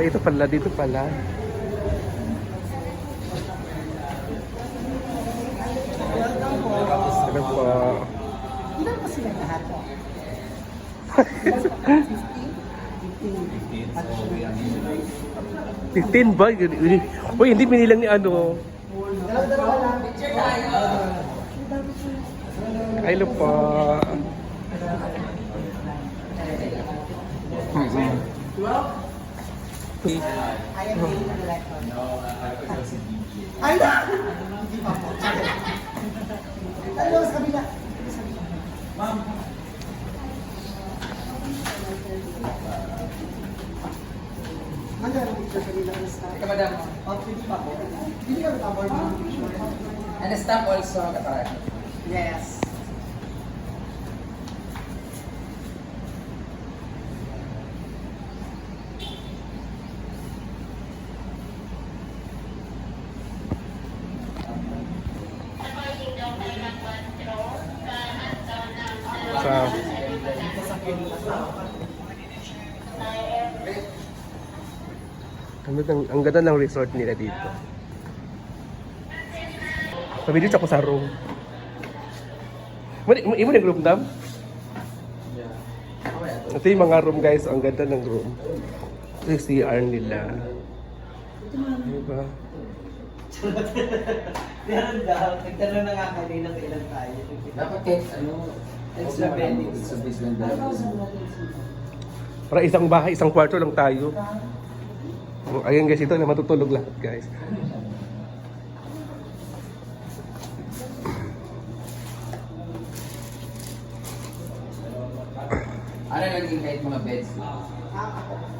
Wait, ito pala, dito pala. Ano po? Ilan pa sila lahat? 15 ba? Uy, hindi binilang ni ano. Ay, po. Mm-mm. I. Ay! Hindi pa po. Ano, sa kabila. Ma'am. Ano ang picture kanila ng staff? Ika, madam. Oh, hindi pa po. Hindi ka nag-award ng picture. And the staff also. Yes. Sa... Ang, ang, ang ganda ng resort nila dito. Sabi dito ako sa room. Mali, imo ng room dam? Ito yung mga room guys, ang ganda ng room. Ito yung CR nila. Diba? Meron daw. Nagtanong na nga kanina kailan tayo. Dapat kahit ano, extra sa basement Para isang bahay, isang kwarto lang tayo. Oh, Ayan guys, ito na matutulog lahat guys. Ano naging kahit mga beds? Ah.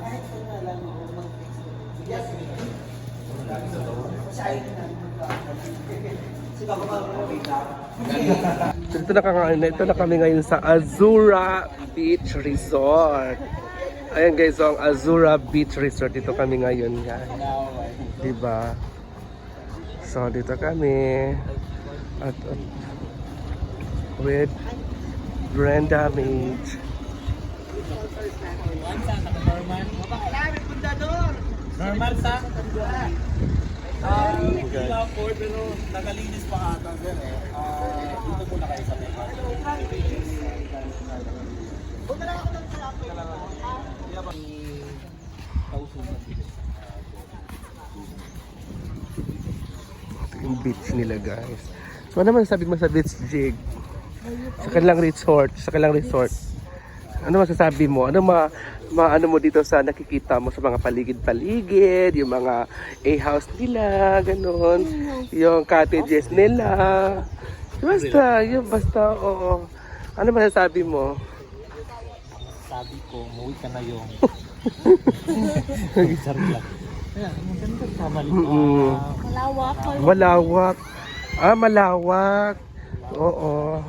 Kahit alam mo, mag-yes. Ito na, ka- ito na kami ngayon sa Azura Beach Resort. Ayan guys, so ang Azura Beach Resort. Dito kami ngayon guys. Diba? So, dito kami. At, at with Brenda Mage. Normal sa? Hindi lang po, pero nakalinis pa ata sir eh. Ah, dito muna kayo sa may Ito yung beach nila guys. So, ano man sabi mo sa beach jig? Sa kanilang resort, sa kanilang resort. Ano masasabi mo? Ano ma, ma ano mo dito sa nakikita mo sa mga paligid-paligid, yung mga A-house nila, ganun, yung cottages nila. Basta, yung basta, oo. Ano masasabi mo? Sabi ko, umuwi ka na yung... Sorry lang. Maganda. Mm. Malawak. Malawak. Ah, malawak. Oo.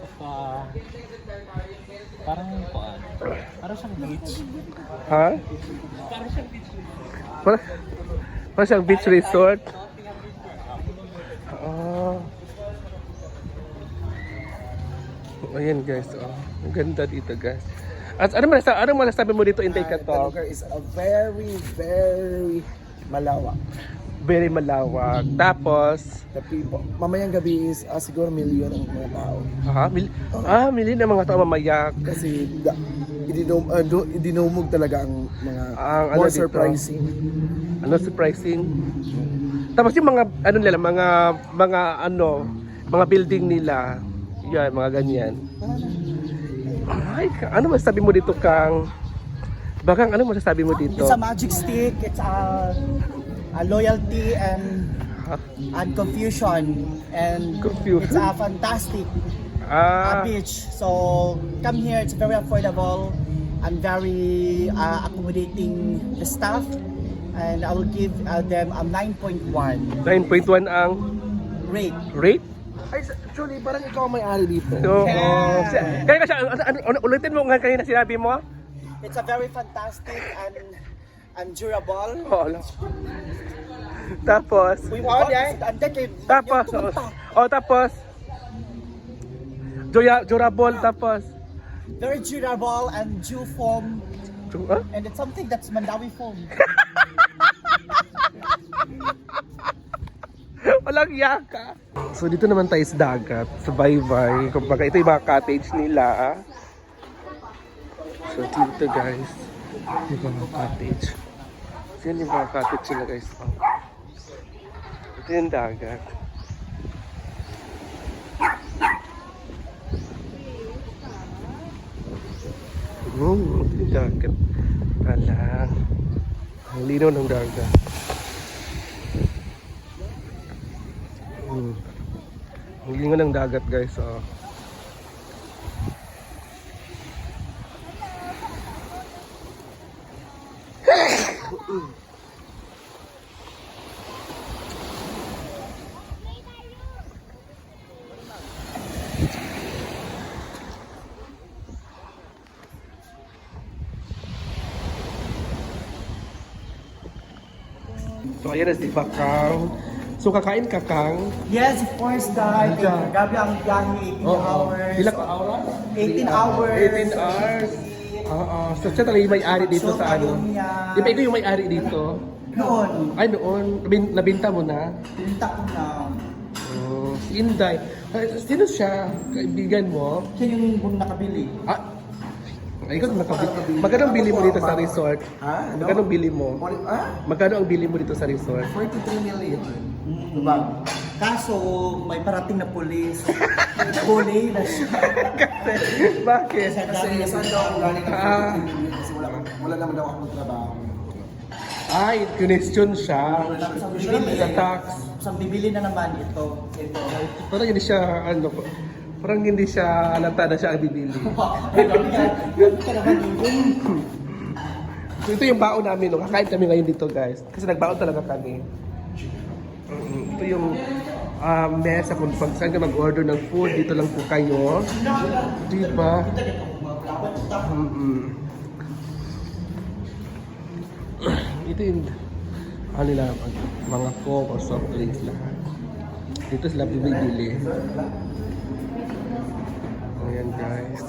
Saka, parang kuan. Parang siyang beach. Ha? Para, para siyang beach resort. Ah. Ayan guys, oh. Ang ganda dito guys. At ano man ano masasabi mo dito in The Taykatok? lugar is a very, very malawak. Very malawak. Tapos, The people, mamayang gabi is ah, siguro million ang mga tao. ha, mil, ah, mili ng mga tao mamayak. Kasi da, idinum, uh, do, idinumog talaga ang mga Ang ano more dito? surprising. Ano surprising? Tapos yung mga ano nila, mga mga ano, mga building nila. Yan, mga ganyan. Ay, ano masasabi mo dito, Kang? Bakang, ano masasabi mo dito? It's a magic stick. It's a, a loyalty and and confusion and Confusion? it's a fantastic Ah, uh, beach. So come here. It's very affordable and very uh, accommodating the staff. And I will give uh, them a 9.1 9.1 ang rate. rate? Ay, actually, parang ikaw ang may-ari dito. Oo. Kaya kasi, ano, ano, ano, ulitin mo nga kanina sinabi mo? It's a very fantastic and and durable. Oo, alam. Tapos, We want it. And then, tapos, oh, oh, tapos, Joya, durable, tapos, very durable and due form dito. Ah? And it's something that's Mandawi foam. Walang yaka. So dito naman tayo sa dagat, sa baybay. Kumbaga ito yung mga cottage nila. So dito guys, yung mga cottage. So yan yung mga cottage nila guys. Oh. Ito yung dagat. Hmm, ito yung dagat. Ala. Ang linaw ng dagat. Hmm. Ang lingon ng dagat guys. Oh. So ayan na si Bakang. So kakain ka Kang. Yes, of course, dahil Yeah. gabi ang biyahe, 18 hours. Pila ka hours? 18 hours. 18 hours. Oo. So siya talaga yung may-ari dito So, sa ano. kayo niya. Di ba ikaw yung may-ari dito? Noon, Ay noon, nabin- nabinta mo na. pinunta ko na. Oh, si Inday. Ay, Sino siya? Kaibigan mo? Siya yung buong nakabili. Ah, ay, ikaw nakabili. Magkano ang bili mo dito sa resort? Ha? Magkano ang bili mo? Ah? Magkano ang bili mo dito sa resort? 43 million. Diba? Kaso, may parating na pulis. Bully na siya. Bakit? Kasi saan daw ako galing ng Ah. 43 million kasi wala, wala naman daw akong trabaho. Ay, question siya. Sa bibili, Sa tax. sa bibili na naman ito. Ito. Parang hindi siya, ano, parang hindi siya halata na siya ang bibili. So ito yung baon namin, no? kakain kami ngayon dito guys. Kasi nagbaon talaga kami. Ito yung ah, mesa kung pag saan ka mag-order ng food, dito lang po kayo. Di ba? Ito yung ano nila, mga coke or soft drinks lahat. Dito sila bibili. Guys.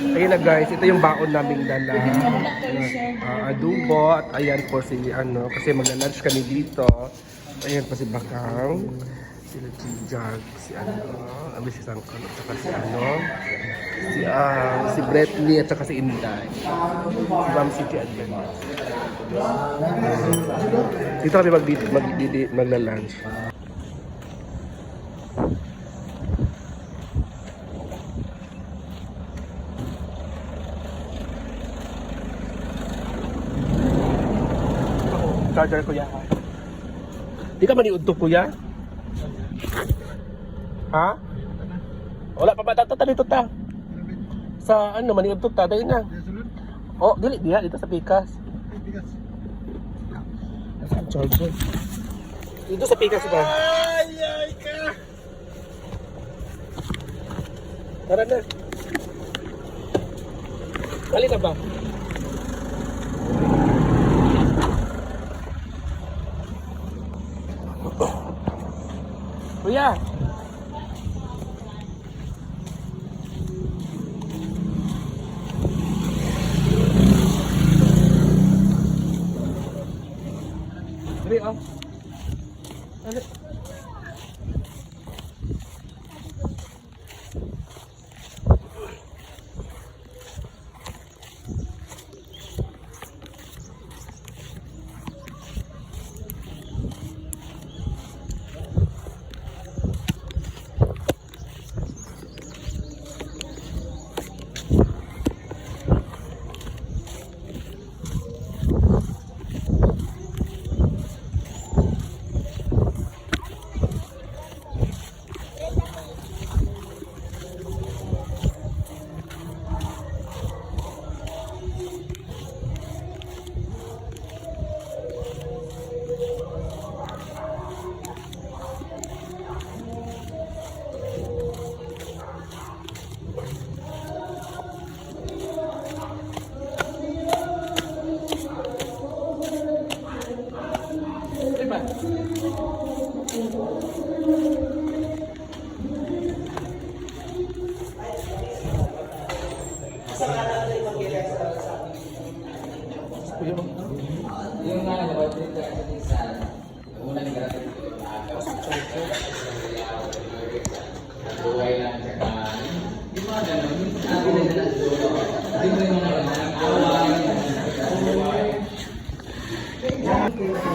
Ayun na guys, ito yung baon naming dala. Ah, adobo at ayan po si ano, kasi magla-lunch kami dito. Ayan po si Bakang, si Jag, si ano, abi si Sangkon, at saka si ano, si, ah, si Bretney at saka si Inday. Si Ma'am City Advance. Dito kami mag mag magla-lunch. Charger kuya. Di ka maniud to kuya? Ha? Wala pa ba tata dito ta? Sa ano maniud to ta dahil na. Oh, dili diha dito sa Pikas. Charger. Dito sa Pikas ba? Ay, ay ka. Tara na. Dali na ba? すごい。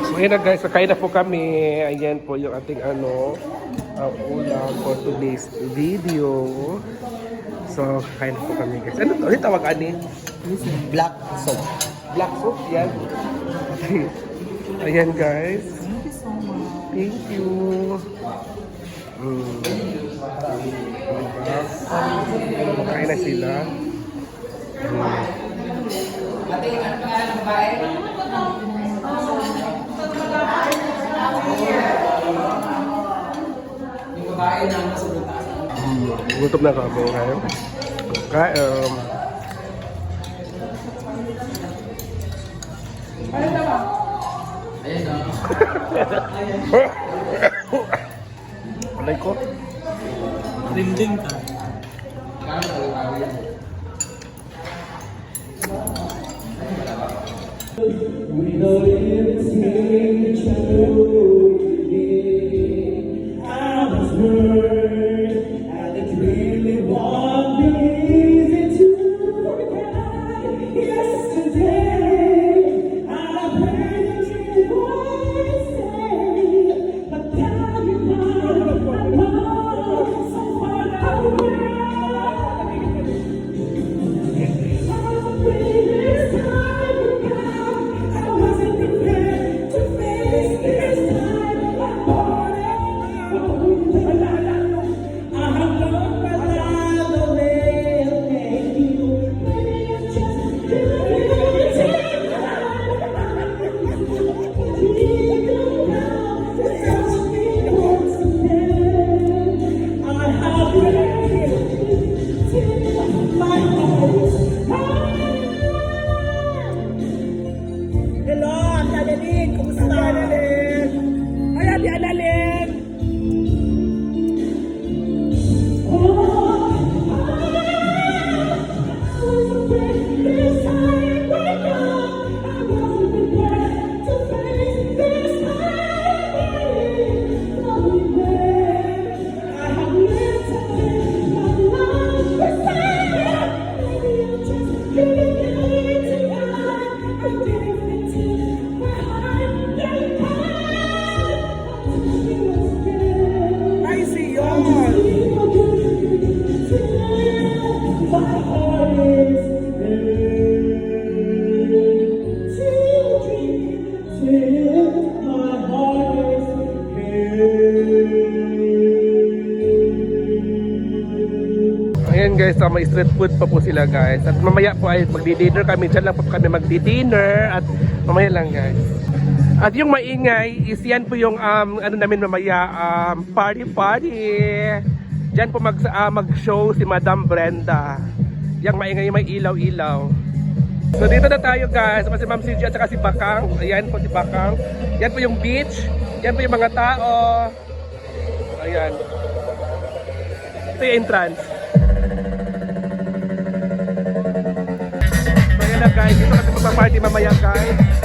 So yun na guys, kakain na po kami. Ayan po yung ating ano, uh, ulam for today's video. So, kakain na po kami guys. Ano to? Ano tawag ani? Black soap. Black soup? Yan. Ayan guys. Thank you. Mm. Diba? Kain na sila. Mm. Yung babae na nasa butas. Mm, Gutom na kami ngayon. Kaya, um, Ayun no? alay ko. Dingding ka. Kano ba babae yan? Hello, guys, so may street food pa po sila guys. At mamaya po ay magdi-dinner kami. Diyan lang po kami magdi-dinner. At mamaya lang guys. At yung maingay is yan po yung um, ano namin mamaya, um, party party. Diyan po mag, ah, mag-show si Madam Brenda. Yung maingay may ilaw-ilaw. So dito na tayo guys. Si Ma'am CG at saka si Bakang. Ayan po si Bakang. Yan po yung beach. Yan po yung mga tao. Ayan. Ito yung entrance. Guys, dito kami magpa-party mamaya guys.